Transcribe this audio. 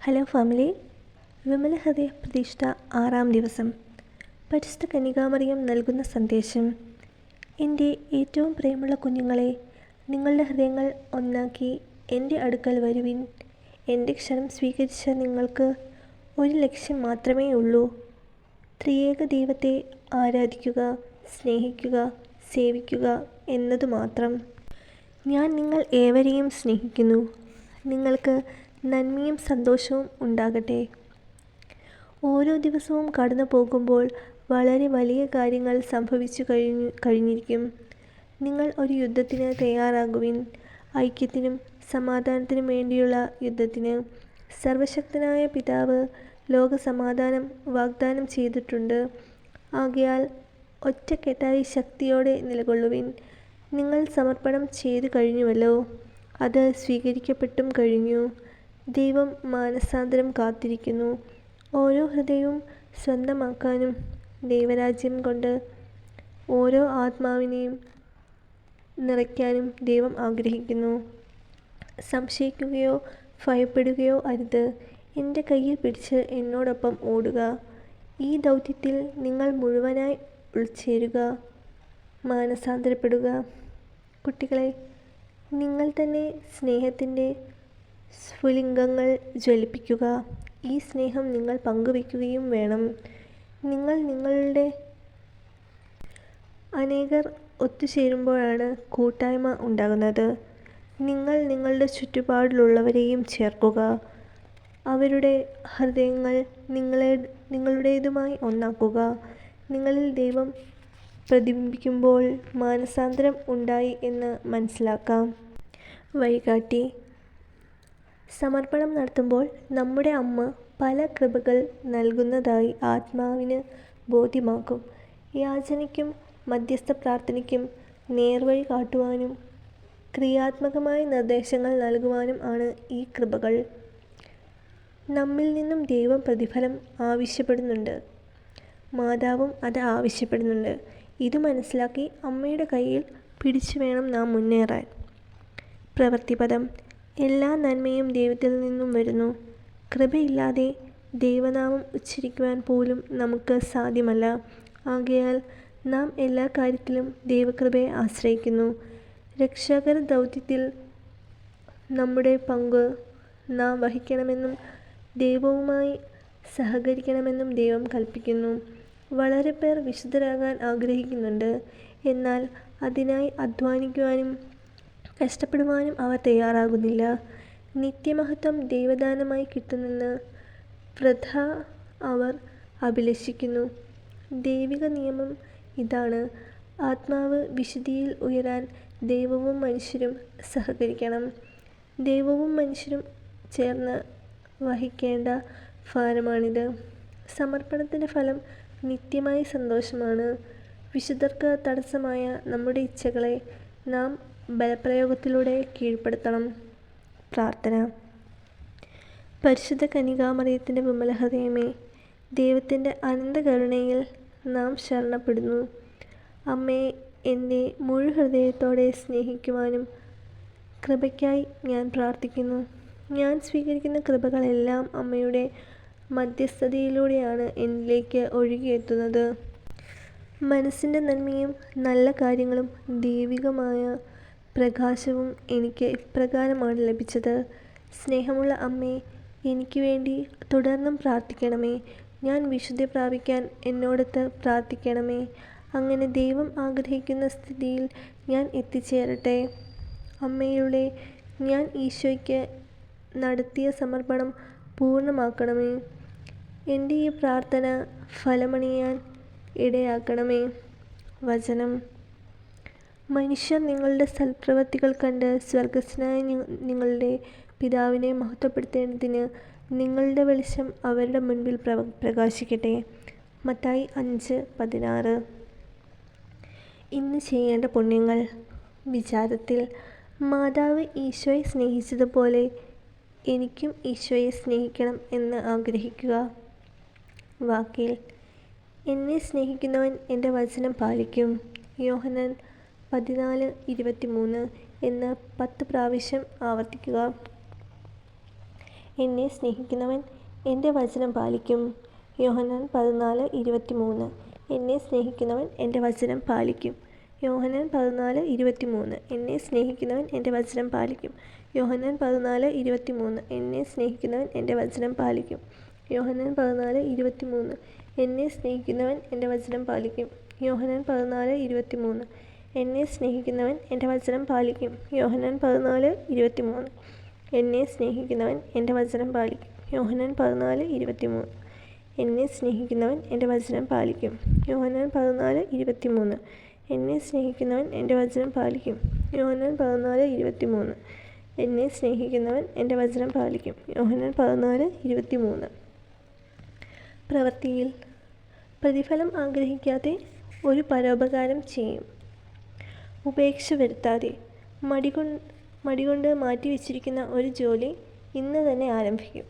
Hello family. Vimala ഹൃദയ പ്രതിഷ്ഠ ആറാം ദിവസം. പരിശുദ്ധ കനികാമറിയം നൽകുന്ന സന്ദേശം. എന്റെ ഏറ്റവും പ്രിയമുള്ള കുഞ്ഞുങ്ങളെ നിങ്ങളുടെ ഹൃദയങ്ങൾ ഒന്നാക്കി എന്റെ അടുക്കൽ വരുവിൻ. എന്റെ ക്ഷണം സ്വീകരിച്ച നിങ്ങൾക്ക് ഒരു ലക്ഷ്യം മാത്രമേ ഉള്ളൂ. ത്രിയേക ദൈവത്തെ ആരാധിക്കുക സ്നേഹിക്കുക സേവിക്കുക എന്നതു മാത്രം ഞാൻ നിങ്ങൾ ഏവരെയും സ്നേഹിക്കുന്നു. നിങ്ങൾക്ക് നന്മയും സന്തോഷവും ഉണ്ടാകട്ടെ. ഓരോ ദിവസവും കടന്നു പോകുമ്പോൾ വളരെ വലിയ കാര്യങ്ങൾ സംഭവിച്ചു കഴിഞ്ഞു കഴിഞ്ഞിരിക്കും. നിങ്ങൾ ഒരു യുദ്ധത്തിന് തയ്യാറാകുവിൻ. ഐക്യത്തിനും സമാധാനത്തിനും വേണ്ടിയുള്ള യുദ്ധത്തിന് സർവശക്തനായ പിതാവ് ലോകസമാധാനം വാഗ്ദാനം ചെയ്തിട്ടുണ്ട്. ആകയാൽ ഒറ്റക്കെട്ടായി ശക്തിയോടെ നിലകൊള്ളുവിൻ. നിങ്ങൾ സമർപ്പണം ചെയ്തു കഴിഞ്ഞുവല്ലോ. അത് സ്വീകരിക്കപ്പെട്ടും കഴിഞ്ഞു. ദൈവം മാനസാന്തരം കാത്തിരിക്കുന്നു. ഓരോ ഹൃദയവും സ്വന്തമാക്കാനും ദൈവരാജ്യം കൊണ്ട് ഓരോ ആത്മാവിനെയും നിറയ്ക്കാനും ദൈവം ആഗ്രഹിക്കുന്നു. സംശയിക്കുകയോ ഭയപ്പെടുകയോ അരുത്. എന്റെ കയ്യിൽ പിടിച്ച് എന്നോടൊപ്പം ഓടുക. ഈ ദൗത്യത്തിൽ നിങ്ങൾ മുഴുവനായി ഉൾച്ചേരുക. മാനസാന്തരപ്പെടുക. കുട്ടികളെ നിങ്ങൾ തന്നെ സ്നേഹത്തിന്റെ സ്ഫുലിംഗങ്ങൾ ജ്വലിപ്പിക്കുക. ഈ സ്നേഹം നിങ്ങൾ പങ്കുവയ്ക്കുകയും വേണം. നിങ്ങൾ നിങ്ങളുടെ അനേകർ ഒത്തുചേരുമ്പോഴാണ് കൂട്ടായ്മ ഉണ്ടാകുന്നത്. നിങ്ങൾ നിങ്ങളുടെ ചുറ്റുപാടിലുള്ളവരെയും ചേർക്കുക. അവരുടെ ഹൃദയങ്ങൾ നിങ്ങളെ നിങ്ങളുടേതുമായി ഒന്നാക്കുക. നിങ്ങളിൽ ദൈവം പ്രതിബിംബിക്കുമ്പോൾ മാനസാന്തരം ഉണ്ടായി എന്ന് മനസ്സിലാക്കാം. വഴികാട്ടി. സമർപ്പണം നടത്തുമ്പോൾ നമ്മുടെ അമ്മ പല കൃപകൾ നൽകുന്നതായി ആത്മാവിന് ബോധ്യമാക്കും യാചനയ്ക്കും മധ്യസ്ഥ പ്രാർത്ഥനയ്ക്കും നേർവഴി കാട്ടുവാനും ക്രിയാത്മകമായ നിർദ്ദേശങ്ങൾ നൽകുവാനും ആണ് ഈ കൃപകൾ. നമ്മിൽ നിന്നും ദൈവം പ്രതിഫലം ആവശ്യപ്പെടുന്നുണ്ട്. മാതാവും അത് ആവശ്യപ്പെടുന്നുണ്ട്. ഇത് മനസ്സിലാക്കി അമ്മയുടെ കയ്യിൽ പിടിച്ചു വേണം നാം മുന്നേറാൻ. പ്രവൃത്തിപദം എല്ലാ നന്മയും ദൈവത്തിൽ നിന്നും വരുന്നു. കൃപയില്ലാതെ ദൈവനാമം ഉച്ചരിക്കുവാൻ പോലും നമുക്ക് സാധ്യമല്ല. ആകയാൽ നാം എല്ലാ കാര്യത്തിലും ദൈവകൃപയെ ആശ്രയിക്കുന്നു. രക്ഷാകര ദൗത്യത്തിൽ നമ്മുടെ പങ്ക് നാം വഹിക്കണമെന്നും ദൈവവുമായി സഹകരിക്കണമെന്നും ദൈവം കൽപ്പിക്കുന്നു. വളരെ പേർ വിശുദ്ധരാകാൻ ആഗ്രഹിക്കുന്നുണ്ട്. എന്നാൽ അതിനായി അധ്വാനിക്കുവാനും കഷ്ടപ്പെടുവാനും അവ തയ്യാറാകുന്നില്ല. നിത്യമഹത്വം ദൈവദാനമായി കിട്ടുമെന്ന് വൃഥ അവർ അഭിലഷിക്കുന്നു. ദൈവിക നിയമം ഇതാണ്. ആത്മാവ് വിശുദ്ധിയിൽ ഉയരാൻ ദൈവവും മനുഷ്യരും സഹകരിക്കണം. ദൈവവും മനുഷ്യരും ചേർന്ന് വഹിക്കേണ്ട ഭാരമാണിത്. സമർപ്പണത്തിന്റെ ഫലം നിത്യമായ സന്തോഷമാണ്. വിശുദ്ധർക്ക് തടസ്സമായ നമ്മുടെ ഇച്ഛകളെ നാം ബലപ്രയോഗത്തിലൂടെ കീഴ്പ്പെടുത്തണം. പ്രാർത്ഥന. പരിശുദ്ധ കനികാമറിയത്തിന്റെ വിമലഹൃദയമേ ദൈവത്തിന്റെ അനന്തകരുണയിൽ നാം ശരണപ്പെടുന്നു. അമ്മയെ എന്നെ മുഴു ഹൃദയത്തോടെ സ്നേഹിക്കുവാനും കൃപയ്ക്കായി ഞാൻ പ്രാർത്ഥിക്കുന്നു. ഞാൻ സ്വീകരിക്കുന്ന കൃപകളെല്ലാം അമ്മയുടെ മധ്യസ്ഥതയിലൂടെയാണ് എന്നിലേക്ക് ഒഴുകിയെത്തുന്നത്. മനസ്സിന്റെ നന്മയും നല്ല കാര്യങ്ങളും ദൈവികമായ പ്രകാശവും എനിക്ക് ഇപ്രകാരമാണ് ലഭിച്ചത്. സ്നേഹമുള്ള അമ്മേ എനിക്ക് വേണ്ടി തുടർന്നും പ്രാർത്ഥിക്കണമേ. ഞാൻ വിശുദ്ധി പ്രാപിക്കാൻ എന്നോടത്ത് പ്രാർത്ഥിക്കണമേ. അങ്ങനെ ദൈവം ആഗ്രഹിക്കുന്ന സ്ഥിതിയിൽ ഞാൻ എത്തിച്ചേരട്ടെ. അമ്മയുടെ ഞാൻ ഈശോയ്ക്ക് നടത്തിയ സമർപ്പണം പൂർണമാക്കണമേ. എന്റെ ഈ പ്രാർത്ഥന ഫലമണിയാൻ ഇടയാക്കണമേ. വചനം. മനുഷ്യർ നിങ്ങളുടെ സൽപ്രവൃത്തികൾ കണ്ട് സ്വർഗസ്നായ നിങ്ങളുടെ പിതാവിനെ മഹത്വപ്പെടുത്തേണ്ടതിന് നിങ്ങളുടെ വെളിച്ചം അവരുടെ മുൻപിൽ പ്ര പ്രകാശിക്കട്ടെ. മത്തായി അഞ്ച് പതിനാറ്. ഇന്ന് ചെയ്യേണ്ട പുണ്യങ്ങൾ. വിചാരത്തിൽ മാതാവ് ഈശോയെ സ്നേഹിച്ചതുപോലെ എനിക്കും ഈശോയെ സ്നേഹിക്കണം എന്ന് ആഗ്രഹിക്കുക. വാക്കിൽ എന്നെ സ്നേഹിക്കുന്നവൻ എന്റെ വചനം പാലിക്കും. യോഹനൻ പതിനാല് ഇരുപത്തി മൂന്ന് എന്ന് പത്ത് പ്രാവശ്യം ആവർത്തിക്കുക. എന്നെ സ്നേഹിക്കുന്നവൻ എന്റെ വചനം പാലിക്കും. യോഹനാൻ പതിനാല് ഇരുപത്തി മൂന്ന് എന്നെ സ്നേഹിക്കുന്നവൻ എന്റെ വചനം പാലിക്കും. യോഹനാൻ പതിനാല് ഇരുപത്തി മൂന്ന് എന്നെ സ്നേഹിക്കുന്നവൻ എന്റെ വചനം പാലിക്കും. യോഹനാൻ പതിനാല് ഇരുപത്തി മൂന്ന് എന്നെ സ്നേഹിക്കുന്നവൻ എന്റെ വചനം പാലിക്കും. യോഹനാൻ പതിനാല് ഇരുപത്തി മൂന്ന് എന്നെ സ്നേഹിക്കുന്നവൻ എന്റെ വചനം പാലിക്കും. യോഹനാൻ പതിനാല് ഇരുപത്തി മൂന്ന് എന്നെ സ്നേഹിക്കുന്നവൻ എന്റെ വചനം പാലിക്കും. യോഹന്നാൻ പതിനാല് ഇരുപത്തി മൂന്ന് എന്നെ സ്നേഹിക്കുന്നവൻ എന്റെ വചനം പാലിക്കും. യോഹന്നാൻ പതിനാല് ഇരുപത്തി മൂന്ന് എന്നെ സ്നേഹിക്കുന്നവൻ എന്റെ വചനം പാലിക്കും. യോഹന്നാൻ പതിനാല് ഇരുപത്തി മൂന്ന് എന്നെ സ്നേഹിക്കുന്നവൻ എന്റെ വചനം പാലിക്കും. യോഹന്നാൻ പതിനാല് ഇരുപത്തി മൂന്ന് എന്നെ സ്നേഹിക്കുന്നവൻ എന്റെ വചനം പാലിക്കും. യോഹന്നാൻ പതിനാല് ഇരുപത്തി മൂന്ന് പ്രവൃത്തിയിൽ പ്രതിഫലം ആഗ്രഹിക്കാതെ ഒരു പരോപകാരം ചെയ്യും. ഉപേക്ഷ വരുത്താതെ മടികൊ മടികൊണ്ട് മാറ്റി വെച്ചിരിക്കുന്ന ഒരു ജോലി ഇന്ന് തന്നെ ആരംഭിക്കും.